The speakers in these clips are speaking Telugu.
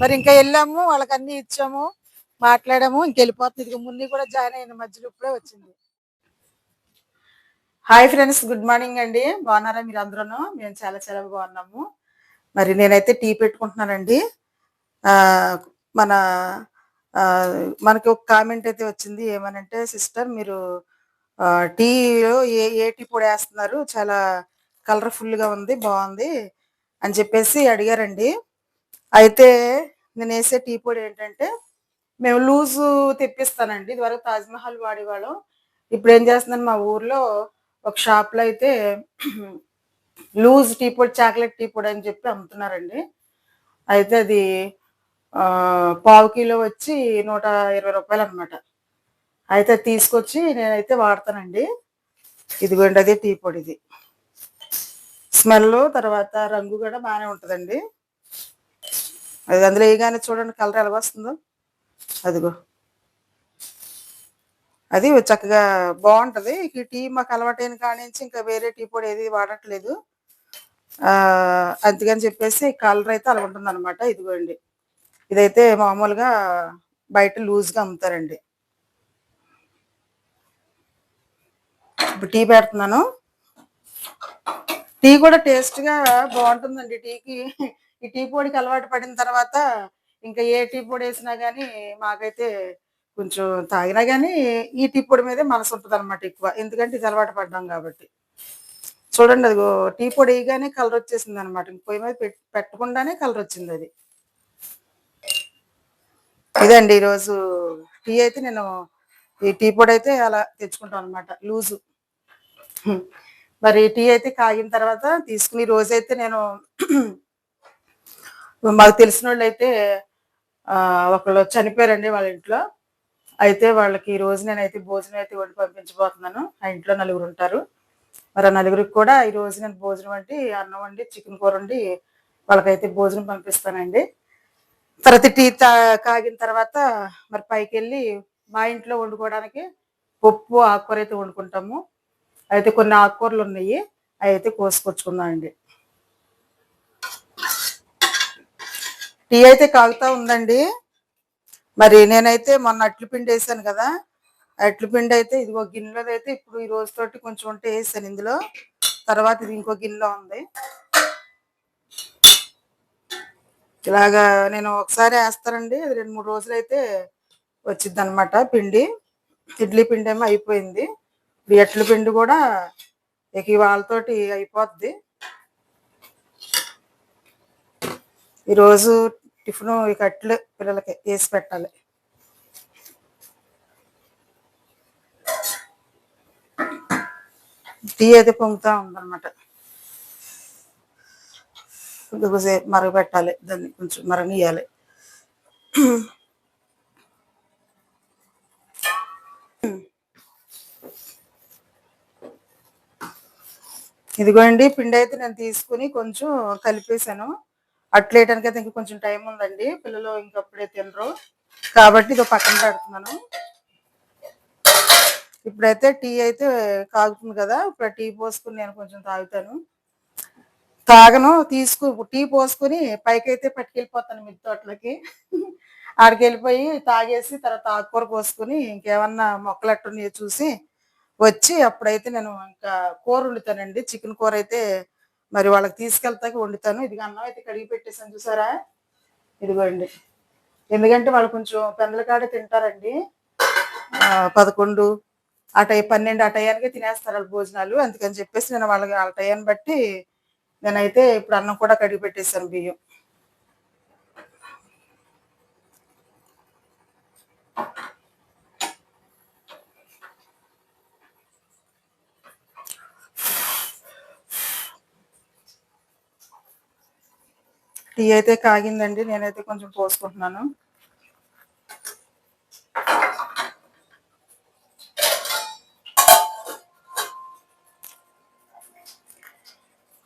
మరి ఇంకా వెళ్ళాము వాళ్ళకి అన్ని ఇచ్చాము మాట్లాడాము ఇంక వెళ్ళిపోతుంది. ఇదిగో మున్ని కూడా జాయిన్ అయిన మధ్యలో ఇప్పుడే వచ్చింది. హాయ్ ఫ్రెండ్స్ గుడ్ మార్నింగ్ అండి. బాగున్నారా మీరు అందరూ మేము చాలా చాలా బాగున్నాము. మరి నేనైతే టీ పెట్టుకుంటున్నానండి. మన మనకి ఒక కామెంట్ అయితే వచ్చింది. ఏమనంటే సిస్టర్ మీరు టీలో ఏ ఏ టీ పొడి వేస్తున్నారు? చాలా కలర్ఫుల్గా ఉంది బాగుంది. అని చెప్పేసి అడిగారండి. అయితే నేను వేసే టీ పొడి ఏంటంటే మేము లూజు తెప్పిస్తానండి. ఇదివరకు తాజ్మహల్ వాడేవాళ్ళం. ఇప్పుడు ఏం చేస్తున్నాను మా ఊర్లో ఒక షాప్లో అయితే లూజ్ టీ పొడి చాక్లెట్ టీ పొడి అని చెప్పి అమ్ముతున్నారండి. అయితే అది పావు కిలో వచ్చి నూట ఇరవై రూపాయలు అనమాట అయితే తీసుకొచ్చి నేనైతే వాడతానండి. ఇదిగోండి అదే టీ పొడి ఇది స్మెల్ తర్వాత రంగు కూడా బాగానే ఉంటుందండి. అది అందులో వేయగానే చూడండి కలర్ ఎలా వస్తుందో. అదిగో. అది చక్కగా బాగుంటుంది. ఈ టీ మాకు అలవాటైన కానించి నుంచి ఇంకా వేరే టీ పొడి ఏది వాడట్లేదు. అందుకని చెప్పేసి కలర్ అయితే అలా ఉంటుంది అనమాట ఇదిగోండి. ఇదైతే మామూలుగా బయట లూజ్గా అమ్ముతారండి. ఇప్పుడు టీ పెడుతున్నాను. టీ కూడా టేస్ట్గా బాగుంటుందండి టీకి. ఈ టీ పొడికి అలవాటు పడిన తర్వాత ఇంకా ఏ టీ పొడి వేసినా గానీ మాకైతే కొంచెం తాగినా గానీ ఈ టీ పొడి మీదే మనసు ఉంటుంది అనమాట ఎక్కువ. ఎందుకంటే ఇది అలవాటు పడ్డాం కాబట్టి. చూడండి అది టీ పొడి వేయగానే కలర్ వచ్చేసింది అనమాట పొయ్యి మీద పెట్టకుండానే కలర్ వచ్చింది అది. ఇదండి ఈరోజు టీ అయితే నేను ఈ టీ పొడి అయితే అలా తెచ్చుకుంటాం అనమాట లూజు. మరి టీ అయితే కాగిన తర్వాత తీసుకుని రోజైతే నేను మాకు తెలిసిన వాళ్ళు అయితే ఒకళ్ళు చనిపోయారండి వాళ్ళ ఇంట్లో. అయితే వాళ్ళకి ఈ రోజు నేనైతే భోజనం అయితే వండి పంపించబోతున్నాను. ఆ ఇంట్లో నలుగురు ఉంటారు. మరి ఆ నలుగురికి కూడా ఈ రోజు నేను భోజనం వండి అన్నం వండి చికెన్ కూర వండి వాళ్ళకైతే భోజనం పంపిస్తానండి. తర్వాత టీ కాగిన తర్వాత మరి పైకి వెళ్ళి మా ఇంట్లో వండుకోవడానికి పప్పు ఆకుకూర అయితే వండుకుంటాము. అయితే కొన్ని ఆకుకూరలు ఉన్నాయి. అవి అయితే కోసుకొచ్చుకుందాం అండి టీ అయితే కాగుతా ఉందండి. మరి నేనైతే మొన్న అట్లు పిండి వేసాను కదా. అట్లు పిండి అయితే ఇది ఒక గిన్నెలో అయితే ఇప్పుడు ఈ రోజు తోటి కొంచెం ఉంటే వేసాను ఇందులో. తర్వాత ఇది ఇంకో గిన్నెలో ఉంది. ఇలాగా నేను ఒకసారి వేస్తానండి. అది రెండు మూడు రోజులు అయితే వచ్చింది అనమాట పిండి. ఇడ్లీ పిండి ఏమో అయిపోయింది. ఇప్పుడు పిండి కూడా ఇక వాళ్ళతోటి అయిపోద్ది. ఈరోజు టిఫిన్ ఇక అట్లు పిల్లలకి వేసి పెట్టాలి. టీ అయితే పొంగుతూ ఉందన్నమాట. మరగ మరగబెట్టాలి దాన్ని కొంచెం మరగనియాలి ఇదిగోండి పిండి అయితే నేను తీసుకుని కొంచెం కలిపేశాను. అట్లు అయితే ఇంకా కొంచెం టైం ఉందండి. పిల్లలు ఇంకప్పుడే తినరు. కాబట్టి ఇది పక్కన పెడుతున్నాను. ఇప్పుడైతే టీ అయితే కాగుతుంది కదా ఇప్పుడు టీ పోసుకుని నేను కొంచెం తాగుతాను. తాగను తీసుకు టీ పోసుకుని పైకి అయితే పట్టుకెళ్ళిపోతాను మిద్దె తోటలకి. ఆడికి వెళ్ళిపోయి తాగేసి తర్వాత ఆకుకూర కోసుకుని ఇంకేమన్నా మొక్కలు ఎట్టున్నాయో చూసి వచ్చి అప్పుడైతే నేను ఇంకా కూర వండుతానండి. చికెన్ కూర అయితే మరి వాళ్ళకి తీసుకెళ్తాకి వండుతాను. ఇది అన్నం అయితే కడిగి పెట్టేసాను చూసారా? ఇదిగోండి. ఎందుకంటే వాళ్ళు కొంచెం పెందల కాడే తింటారండి. పదకొండు ఆ టై పన్నెండు ఆ టయానికి తినేస్తారు వాళ్ళు భోజనాలు. అందుకని చెప్పేసి నేను వాళ్ళకి వాళ్ళ టయాన్ని బట్టి నేనైతే ఇప్పుడు అన్నం కూడా కడిగి పెట్టేశాను బియ్యం. టీ అయితే కాగిందండి నేనైతే కొంచెం పోసుకుంటున్నాను.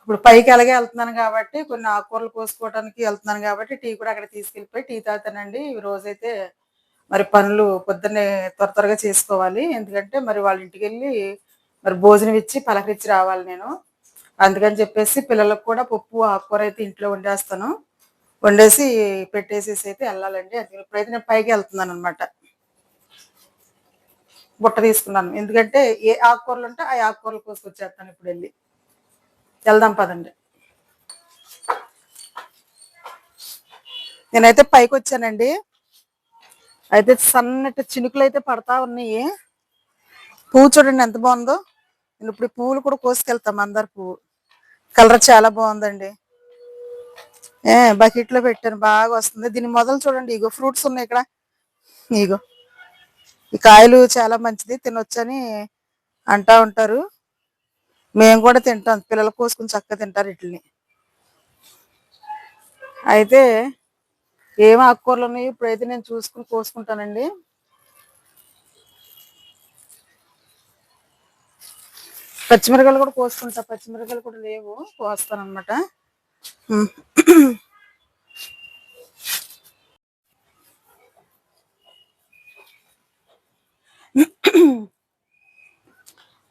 ఇప్పుడు పైకి అలాగే వెళ్తున్నాను కాబట్టి కొన్ని ఆకుకూరలు కోసుకోవడానికి వెళ్తున్నాను కాబట్టి టీ కూడా అక్కడ తీసుకెళ్ళిపోయి టీ తాగుతానండి. ఈ రోజైతే మరి పనులు పొద్దున్నే త్వర త్వరగా చేసుకోవాలి. ఎందుకంటే మరి వాళ్ళ ఇంటికి వెళ్ళి మరి భోజనం ఇచ్చి పలకరించి రావాలి నేను. అందుకని చెప్పేసి పిల్లలకు కూడా పప్పు ఆకుకూర అయితే ఇంట్లో వండేస్తాను. వండేసి పెట్టేసేసి అయితే వెళ్ళాలండి. ఇప్పుడైతే నేను పైకి వెళ్తున్నాను అనమాట బుట్ట తీసుకున్నాను. ఎందుకంటే ఏ ఆకుకూరలు ఉంటే ఆ ఆకుకూరలు కోసుకొచ్చేస్తాను ఇప్పుడు వెళ్ళి. వెళ్దాం పదండి. నేనైతే పైకి వచ్చానండి. అయితే సన్నటి చినుకులు అయితే పడతా ఉన్నాయి. పువ్వు చూడండి ఎంత బాగుందో. ఇప్పుడు పువ్వులు కూడా కోసుకెళ్తాం అందరు పువ్వు. కలర్ చాలా బాగుందండి. ఏ బకెట్లో పెట్టాను బాగా వస్తుంది. దీని మొదలు చూడండి ఇగో ఫ్రూట్స్ ఉన్నాయి ఇక్కడ. ఇగో ఈ కాయలు చాలా మంచిది తినొచ్చని అంటా ఉంటారు. మేము కూడా తింటాం పిల్లలు కోసుకుని చక్కగా తింటారు వీటిని అయితే ఏం ఆకుకూరలు ఉన్నాయి ఇప్పుడైతే నేను చూసుకుని కోసుకుంటానండి. పచ్చిమిరకాయలు కూడా కోసుకుంటా. పచ్చిమిరకాయలు కూడా లేవు. కోస్తాను అనమాట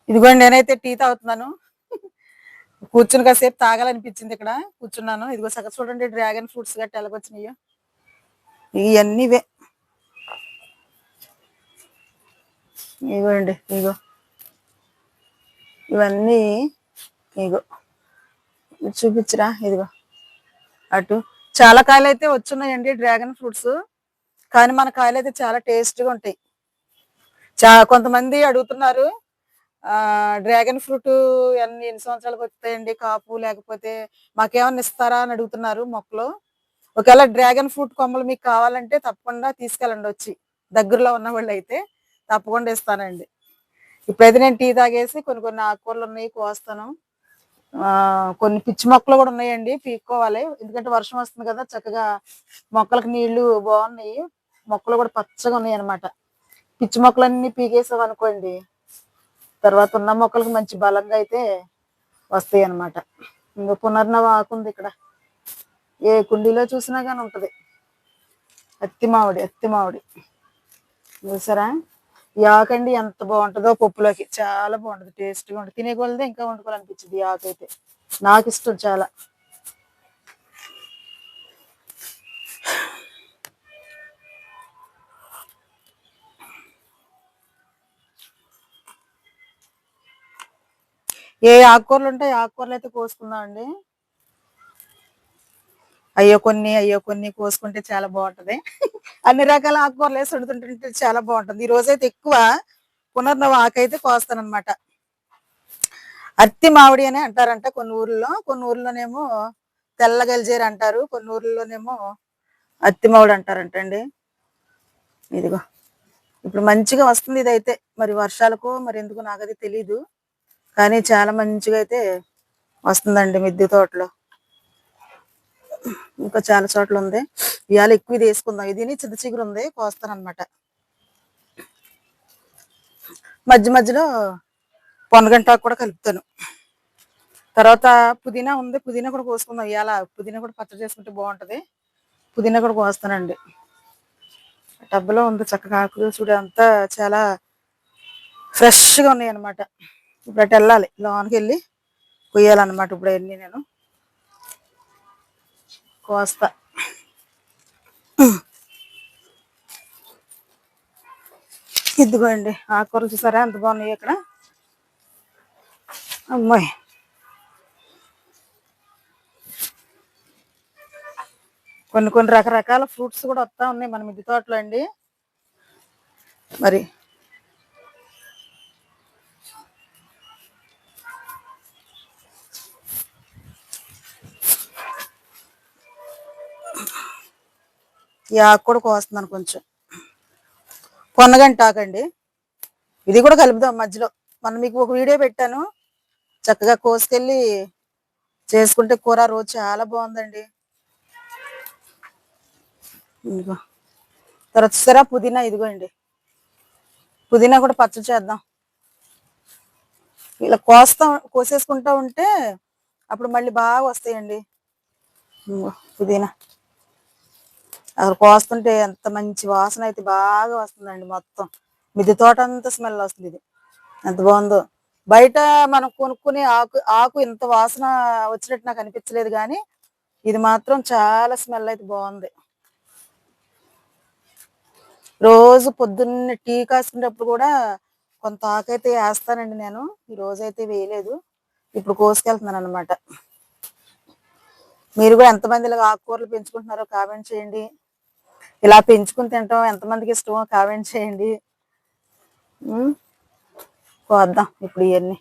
ఇదిగోండి నేనైతే టీ తాగుతున్నాను. కూర్చుని కాసేపు తాగాలనిపించింది ఇక్కడ. కూర్చున్నాను. ఇదిగో సగ చూడండి డ్రాగన్ ఫ్రూట్స్ గట్టి ఎలాగొచ్చినాయో. ఇవన్నీ ఇవే. ఇగోండి ఇగో ఇవన్నీ ఇగో చూపించరా ఇదిగో. అటు. చాలా కాయలు అయితే వచ్చున్నాయండి డ్రాగన్ ఫ్రూట్స్. కానీ మన కాయలు అయితే చాలా టేస్ట్గా ఉంటాయి. చా కొంతమంది అడుగుతున్నారు డ్రాగన్ ఫ్రూట్ ఎన్ని ఎన్ని సంవత్సరాలకు వస్తాయండి కాపు లేకపోతే మాకేమన్నా ఇస్తారా అని అడుగుతున్నారు మొక్కలు. ఒకవేళ డ్రాగన్ ఫ్రూట్ కొమ్మలు మీకు కావాలంటే తప్పకుండా తీసుకెళ్ళండి వచ్చి. దగ్గరలో ఉన్న వాళ్ళు అయితే తప్పకుండా ఇస్తానండి. ఇప్పుడైతే నేను టీ తాగేసి కొన్ని కొన్ని ఆకుకూరలు ఉన్నాయి కోస్తాను. కొన్ని పిచ్చి మొక్కలు కూడా ఉన్నాయండి పీక్కోవాలి. ఎందుకంటే వర్షం వస్తుంది కదా చక్కగా మొక్కలకు నీళ్ళు బాగున్నాయి. మొక్కలు కూడా పచ్చగా ఉన్నాయి అనమాట పిచ్చి మొక్కలన్నీ పీకేసాం అనుకోండి తర్వాత ఉన్న మొక్కలకు మంచి బలంగా అయితే వస్తాయి అన్నమాట ఇంకా పునర్నవ ఆకుంది ఇక్కడ. ఏ కుండీలో చూసినా కానీ ఉంటుంది. అత్తి మామిడి అత్తి మామిడి చూసారా? ఈ ఆకండి ఎంత బాగుంటుందో పప్పులోకి. చాలా బాగుంటుంది టేస్ట్గా ఉంటుంది. తినే కొలదే ఇంకా వండుకోవాలనిపించింది ఈ ఆకు అయితే నాకు ఇష్టం చాలా. ఏ ఆకుకూరలు ఉంటాయి ఆకుకూరలు అయితే కోసుకుందాం అండి అయ్యో కొన్ని అయ్యో కొన్ని కోసుకుంటే చాలా బాగుంటది. అన్ని రకాల ఆకుకూరలు వేసి వండుతుంటుంటే చాలా బాగుంటుంది. ఈ రోజైతే ఎక్కువ పునర్నవ ఆకైతే కోస్తానన్నమాట. అత్తి మామిడి అని అంటారంట కొన్ని ఊర్లలో కొన్ని ఊర్లోనేమో తెల్ల గల్జేరు అంటారు. కొన్ని ఊర్లోనేమో అత్తి మామిడి అంటారంటండి ఇదిగో. ఇప్పుడు మంచిగా వస్తుంది ఇదైతే. మరి వర్షాలకు మరి ఎందుకు అది తెలీదు. కానీ చాలా మంచిగా అయితే వస్తుందండి మిద్దె తోటలో. ఇంకా చాలా చోట్ల ఉంది. ఇవాళ ఎక్కువ ఇది వేసుకుందాం. ఇది చిన్న చిగురు ఉంది. కోస్తాను అనమాట మధ్య మధ్యలో పొనగంటాకు కూడా కలుపుతాను. తర్వాత పుదీనా ఉంది. పుదీనా కూడా కోసుకుందాం. ఇవాళ పుదీనా కూడా పచ్చడి చేసుకుంటే బాగుంటుంది. పుదీనా కూడా కోస్తానండి. టబ్బులో ఉంది. చక్కగా ఆకులు చూడ అంతా చాలా ఫ్రెష్గా ఉన్నాయి అనమాట ఇప్పుడు అటు వెళ్ళాలి. లోనికి వెళ్ళి కొయ్యాలన్నమాట. ఇప్పుడు అన్నీ నేను. కోస్తా. ఇదిగోండి ఆకుకూరలు చూసారా? ఎంత బాగున్నాయి ఇక్కడ. అమ్మాయి. కొన్ని కొన్ని రకరకాల ఫ్రూట్స్ కూడా వస్తా ఉన్నాయి మన మిద్ది తోటలో అండి. మరి ఈ ఆకు కూడా కోస్తున్నాను కొంచెం. పొన్నగంట ఆకండి ఇది కూడా కలుపుదాం మధ్యలో. మనం మీకు ఒక వీడియో పెట్టాను. చక్కగా కోసుకెళ్ళి చేసుకుంటే కూర రోజు చాలా బాగుందండి. ఇదిగో. తర్వాత చూసారా పుదీనా ఇదిగోండి. పుదీనా కూడా పచ్చడి చేద్దాం. ఇలా కోస్తాం కోసేసుకుంటా ఉంటే అప్పుడు మళ్ళీ బాగా వస్తాయండి. పుదీనా. అక్కడ కోస్తుంటే ఎంత మంచి వాసన అయితే బాగా వస్తుందండి మొత్తం. మిద్దె తోట అంతా స్మెల్ వస్తుంది ఇది. ఎంత బాగుందో. బయట మనం కొనుక్కునే ఆకు ఆకు ఇంత వాసన వచ్చినట్టు నాకు అనిపించలేదు కానీ ఇది మాత్రం చాలా స్మెల్ అయితే బాగుంది. రోజు పొద్దున్నే టీ కాసుకునేటప్పుడు కూడా కొంత ఆకైతే వేస్తానండి నేను. ఈ రోజు అయితే వేయలేదు. ఇప్పుడు కోసుకెళ్తున్నాను అనమాట మీరు కూడా ఎంతమంది ఇలా ఆకుకూరలు పెంచుకుంటున్నారో కామెంట్ చేయండి. ఇలా పెంచుకుని తింటాం. ఎంతమందికి ఇష్టమో కామెంట్ చేయండి. ఉమ్, కోద్దాం ఇప్పుడు ఇవన్నీ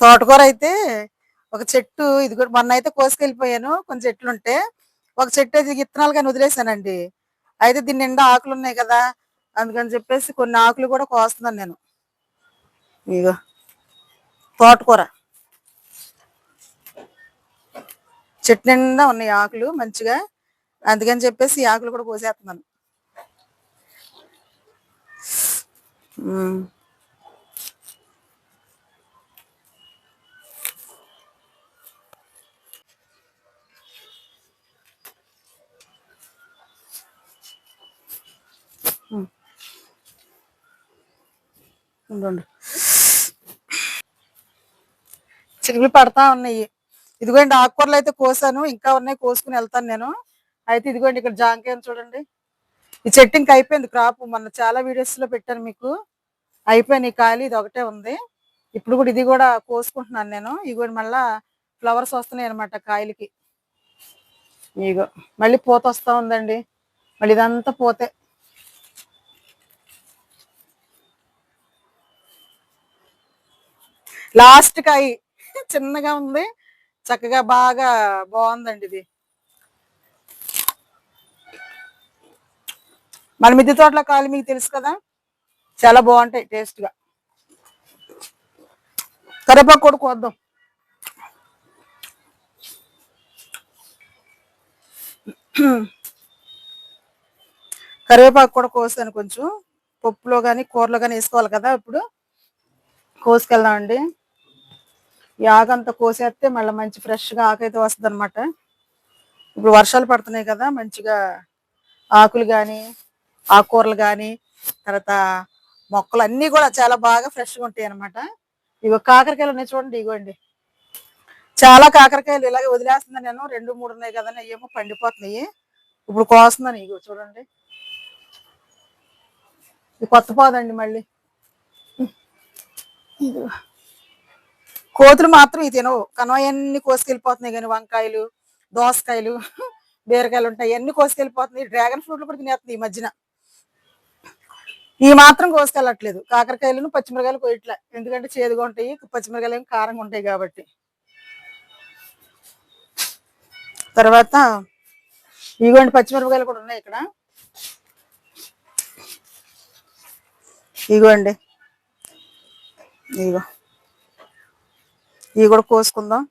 తోటకూర అయితే ఒక చెట్టు ఇది కూడా మొన్న అయితే కోసుకెళ్ళిపోయాను. కొన్ని చెట్లు ఉంటే ఒక చెట్టు అయితే విత్తనాలు కానీ వదిలేసానండి. అయితే దీని నిండా ఆకులు ఉన్నాయి కదా అందుకని చెప్పేసి కొన్ని ఆకులు కూడా కోస్తున్నాను నేను. ఇగో తోటకూర. చెట్టు నిండా ఉన్నాయి ఆకులు మంచిగా. అందుకని చెప్పేసి ఈ ఆకులు కూడా కోసేస్తున్నాను. ఉమ్. ఉండు పడతా ఉన్నాయి. ఇదిగోండి ఆకుకూరలు అయితే కోసాను. ఇంకా ఉన్నాయి కోసుకుని వెళ్తాను నేను. అయితే ఇదిగోండి ఇక్కడ జాంకాయని చూడండి. ఈ చెట్టు ఇంకా అయిపోయింది క్రాప్ మొన్న చాలా వీడియోస్లో పెట్టాను మీకు. అయిపోయింది ఖాళీ ఇది ఒకటే ఉంది. ఇప్పుడు కూడా ఇది కూడా కోసుకుంటున్నాను నేను. ఇదిగోండి మళ్ళా ఫ్లవర్స్ వస్తున్నాయి అనమాట కాయలకి. ఇగో మళ్ళీ పూత వస్తూ ఉందండి. మళ్ళీ ఇదంతా పోతే. లాస్ట్ కాయ. చిన్నగా ఉంది. చక్కగా బాగా బాగుందండి ఇది. మన మిద్దె తోటలో కాయలు మీకు తెలుసు కదా? చాలా బాగుంటాయి టేస్ట్గా. కరివేపాకు కూడా కోద్దాం. కరివేపాకు కూడా కోసాను కొంచెం. పప్పులో కానీ కూరలో కానీ వేసుకోవాలి కదా ఇప్పుడు. కోసుకెళ్దామండి. ఈ ఆగంతా కోసేస్తే మళ్ళీ మంచి ఫ్రెష్గా ఆకైతే వస్తుంది అనమాట ఇప్పుడు వర్షాలు పడుతున్నాయి కదా మంచిగా ఆకులు కానీ ఆకుకూరలు కానీ తర్వాత మొక్కలు అన్నీ కూడా చాలా బాగా ఫ్రెష్గా ఉంటాయి అనమాట ఇగో కాకరకాయలు ఉన్నాయి చూడండి ఇగోండి. చాలా కాకరకాయలు ఇలాగే వదిలేస్తున్నాను నేను రెండు మూడు ఉన్నాయి కదా ఏమో పండిపోతున్నాయి. ఇప్పుడు కోస్తున్నాను ఇగో చూడండి. ఇది కొత్త పోదండి మళ్ళీ. ఇదిగో. కోతులు మాత్రం ఇది తినవు. కనవయన్ని కోసుకెళ్ళిపోతున్నాయి కానీ వంకాయలు దోసకాయలు బీరకాయలు ఉంటాయి. అన్ని కోసుకెళ్ళిపోతున్నాయి. డ్రాగన్ ఫ్రూట్లు కూడా తినేస్తుంది ఈ మధ్యన. ఈ మాత్రం కోసుకెళ్ళట్లేదు. కాకరకాయలను పచ్చిమిరకాయలు కోయట్లే ఎందుకంటే చేదుగా ఉంటాయి పచ్చిమిరకాయలు ఏమి కారంగా ఉంటాయి కాబట్టి. తర్వాత ఇగోండి పచ్చిమిరపకాయలు కూడా ఉన్నాయి ఇక్కడ. ఇగోండి. ఇగో. ఇవి కూడా కోసుకుందాం.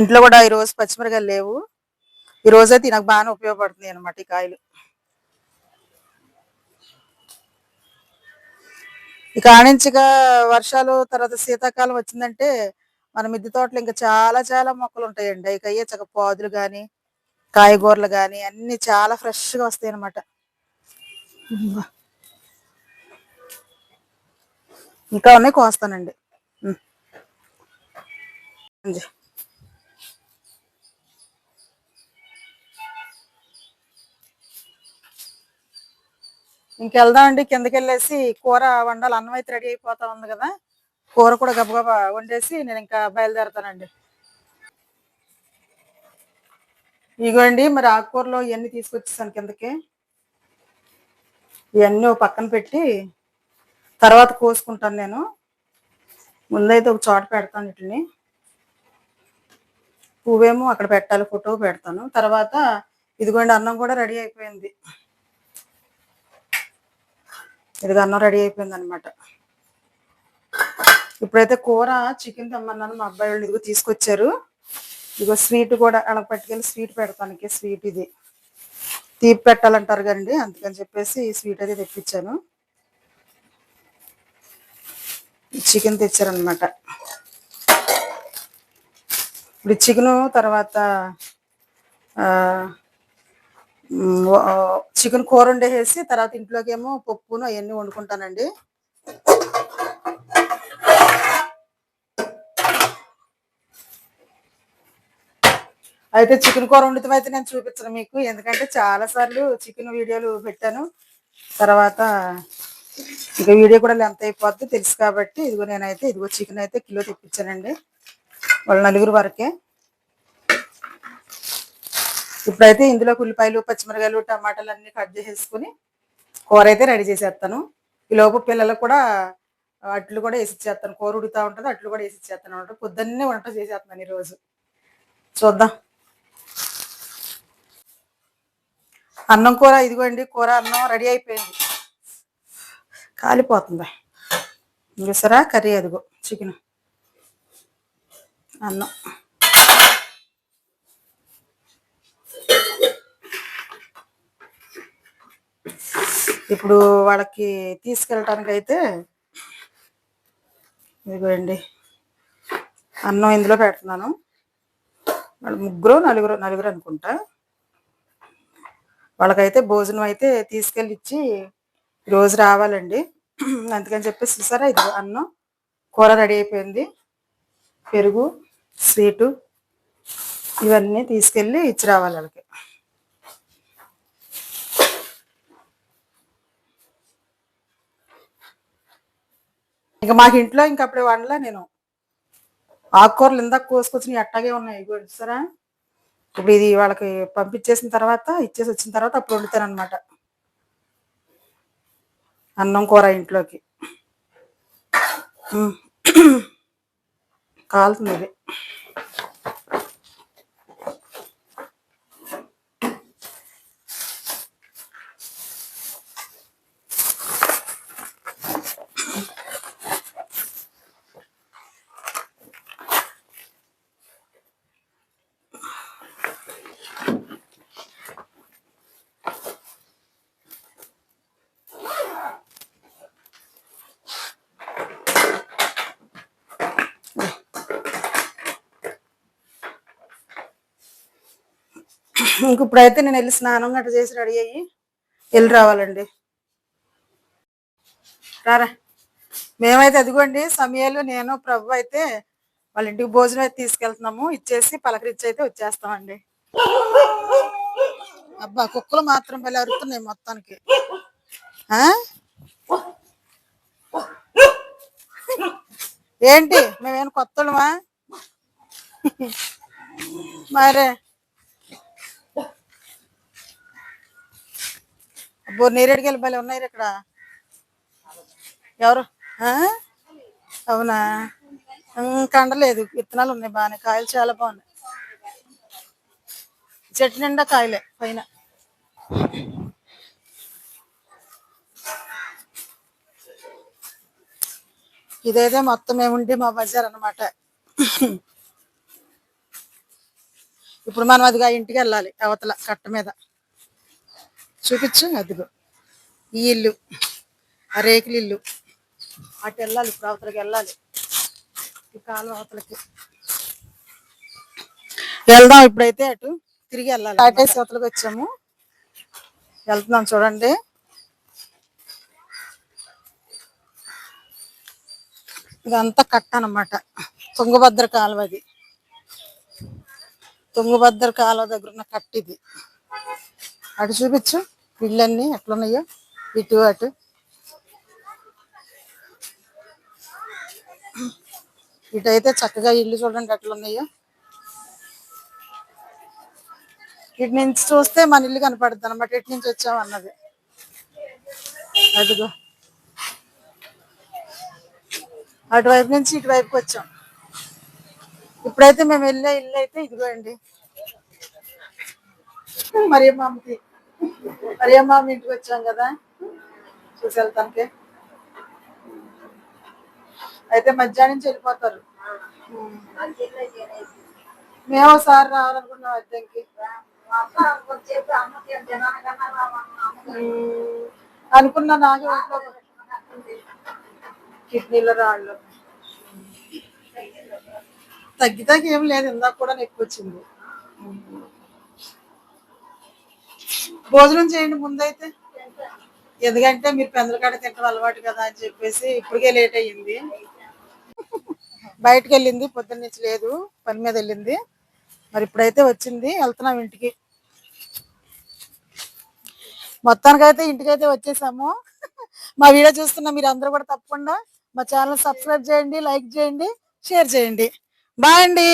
ఇంట్లో కూడా ఈ రోజు పచ్చిమిరకాయలు లేవు. ఈ అయితే నాకు బాగానే ఉపయోగపడుతుంది అనమాట ఈ కాయలు. ఇక ఆనించగా వర్షాలు తర్వాత శీతాకాలం వచ్చిందంటే మన మిద్దె తోటలో ఇంకా చాలా చాలా మొక్కలు ఉంటాయండి. ఇక అయ్యే చక్క పాదులు కానీ కాయగూరలు కానీ అన్ని చాలా ఫ్రెష్గా వస్తాయి అనమాట ఇంకా ఉన్నాయి కోస్తానండి. ఇంకెళ్దామండి కిందకి వెళ్ళేసి కూర వండాలి అన్నం అయితే రెడీ అయిపోతా ఉంది కదా. కూర కూడా గబగబా వండేసి నేను ఇంకా బయలుదేరుతానండి. ఇగోండి మరి ఆకుకూరలో ఇవన్నీ తీసుకొచ్చేసాను కిందకి. ఇవన్నీ పక్కన పెట్టి తర్వాత కోసుకుంటాను నేను. ముందైతే ఒక చోట పెడతాను వీటిని. పువ్వేమో అక్కడ పెట్టాలి ఫోటో పెడతాను. తర్వాత ఇదిగోండి అన్నం కూడా రెడీ అయిపోయింది. ఇదిగో అన్నం రెడీ అయిపోయింది అనమాట ఇప్పుడైతే కూర చికెన్ తెమ్మన్నాను మా అబ్బాయి వాళ్ళు ఇదిగో తీసుకొచ్చారు. ఇదిగో స్వీట్ కూడా అలా పట్టుకెళ్ళి స్వీట్ పెడతానికి స్వీట్ ఇది. తీపి పెట్టాలంటారు కదండి అందుకని చెప్పేసి ఈ స్వీట్ అయితే తెప్పించాను. చికెన్ తెచ్చారనమాట ఇప్పుడు చికెన్ తర్వాత చికెన్ కూర వండేసి తర్వాత ఇంట్లోకేమో పప్పును అవన్నీ వండుకుంటానండి. అయితే చికెన్ కూర వండుతాం అయితే నేను చూపించను మీకు. ఎందుకంటే చాలా సార్లు చికెన్ వీడియోలు పెట్టాను. తర్వాత ఇంకా వీడియో కూడా లెంత్ అయిపోద్ది తెలుసు కాబట్టి ఇదిగో నేనైతే ఇదిగో చికెన్ అయితే కిలో తెప్పించానండి. వాళ్ళ నలుగురు వరకే. ఇప్పుడైతే ఇందులో ఉల్లిపాయలు పచ్చిమిరకాయలు టమాటాలు అన్ని కట్ చేసేసుకుని కూర అయితే రెడీ చేసేస్తాను. ఈ లోపు పిల్లలకు కూడా అట్లు కూడా వేసిచ్చేస్తాను. కూర ఉడుతూ ఉంటుంది అట్లు కూడా వేసిచ్చేస్తాను అనమాట. పొద్దున్నే వంట చేసేస్తున్నాను ఈరోజు. చూద్దాం. అన్నం కూర ఇదిగోండి కూర అన్నం రెడీ అయిపోయింది. కాలిపోతుంది. చూసారా? కర్రీ అదిగో చికెన్ అన్నం. ఇప్పుడు వాళ్ళకి తీసుకెళ్ళటానికి అయితే ఇదిగోండి అన్నం ఇందులో పెడుతున్నాను. వాళ్ళు ముగ్గురు నలుగురు నలుగురు అనుకుంటా. వాళ్ళకైతే భోజనం అయితే తీసుకెళ్ళి ఇచ్చి రోజు రావాలండి. అందుకని చెప్పేసి చూసారా ఇది అన్నం. కూర రెడీ అయిపోయింది. పెరుగు స్వీటు ఇవన్నీ తీసుకెళ్ళి ఇచ్చి రావాలి వాళ్ళకి. ఇంకా మాకు ఇంట్లో ఇంకా అప్పుడే వండలా నేను. ఆకుకూరలు ఇందాక కోసుకొచ్చినవి అట్టాగే ఉన్నాయి. ఇగో చూసారా? ఇప్పుడు ఇది వాళ్ళకి పంపించేసిన తర్వాత ఇచ్చేసి వచ్చిన తర్వాత అప్పుడు వండుతాను అనమాట అన్నం కూర ఇంట్లోకి. కాలుతుంది ఇది. ఇప్పుడైతే నేను వెళ్ళి స్నానం గట్ట చేసి రెడీ అయ్యి వెళ్ళి రావాలండి. రారా? మేమైతే అదిగోండి సమయాలు నేను ప్రభు అయితే వాళ్ళ ఇంటికి భోజనం అయితే తీసుకెళ్తున్నాము. ఇచ్చేసి పలకరించి అయితే వచ్చేస్తామండి. అబ్బా కుక్కలు మాత్రం భలే అరుతున్నాయి మొత్తానికి. ఏంటి? మేమేం కొత్తలమా మరే. అబ్బో నేరేడుకెళ్ళి భలే ఉన్నాయి ఇక్కడ. ఎవరు? ఆ? అవునా? కండలేదు. విత్తనాలు ఉన్నాయి బాగానే. కాయలు చాలా బాగున్నాయి. చెట్టు నిండా కాయలే పైన. ఇదైతే మొత్తం ఏముండి మా బజార్ అన్నమాట. ఇప్పుడు మనం అదిగా ఇంటికి వెళ్ళాలి అవతల కట్ట మీద. చూపించు అదిగో ఈ ఇల్లు ఆ రేకులు ఇల్లు. అటు వెళ్ళాలి ఇప్పుడు అవతలకి వెళ్ళాలి. ఈ కాలువ అవతలకి. వెళ్దాం ఇప్పుడైతే అటు తిరిగి వెళ్ళాలి అటేసి అవతలకి వచ్చాము. వెళ్తున్నాం చూడండి. ఇదంతా కట్ట అన్నమాట. తుంగభద్ర కాలువ అది. తుంగభద్ర కాలువ దగ్గర ఉన్న కట్ట ఇది. అటు చూపించు. ఇళ్ళన్నీ ఎట్లున్నాయో. ఇటు అటు. ఇటు అయితే చక్కగా ఇల్లు చూడండి ఎట్లున్నాయో. ఇటు నుంచి చూస్తే మన ఇల్లు కనపడుతుంది అనమాట ఇటు నుంచి వచ్చామన్నది అదిగో. అటువైపు నుంచి ఇటువైపుకి వచ్చాం. ఇప్పుడైతే మేము వెళ్ళే ఇల్లు అయితే ఇదిగో మరియమ్మకి మరి మామకి మామ ఇంటికి వచ్చాం కదా? చూసి వెళ్తానికి అయితే మధ్యాహ్నం నుంచి వెళ్ళిపోతారు. మేము ఒకసారి రావాలనుకున్నాం అద్దెంకి అనుకున్నా నాకు కిడ్నీలో రాళ్ళు. తగ్గితే ఏం లేదు ఇందాక కూడా నొప్పి వచ్చింది. భోజనం చేయండి ముందైతే. ఎందుకంటే మీరు పెందలకాడ తింటాం అలవాటు కదా అని చెప్పేసి ఇప్పటికే లేట్ అయ్యింది. బయటకు వెళ్ళింది పొద్దున్న నుంచి లేదు పని మీద వెళ్ళింది. మరి ఇప్పుడైతే వచ్చింది వెళ్తున్నాం ఇంటికి. మొత్తానికైతే ఇంటికైతే వచ్చేసాము. మా వీడియో చూస్తున్న మీరు అందరూ కూడా తప్పకుండా మా ఛానల్ సబ్స్క్రైబ్ చేయండి లైక్ చేయండి షేర్ చేయండి. బాయ్ అండి.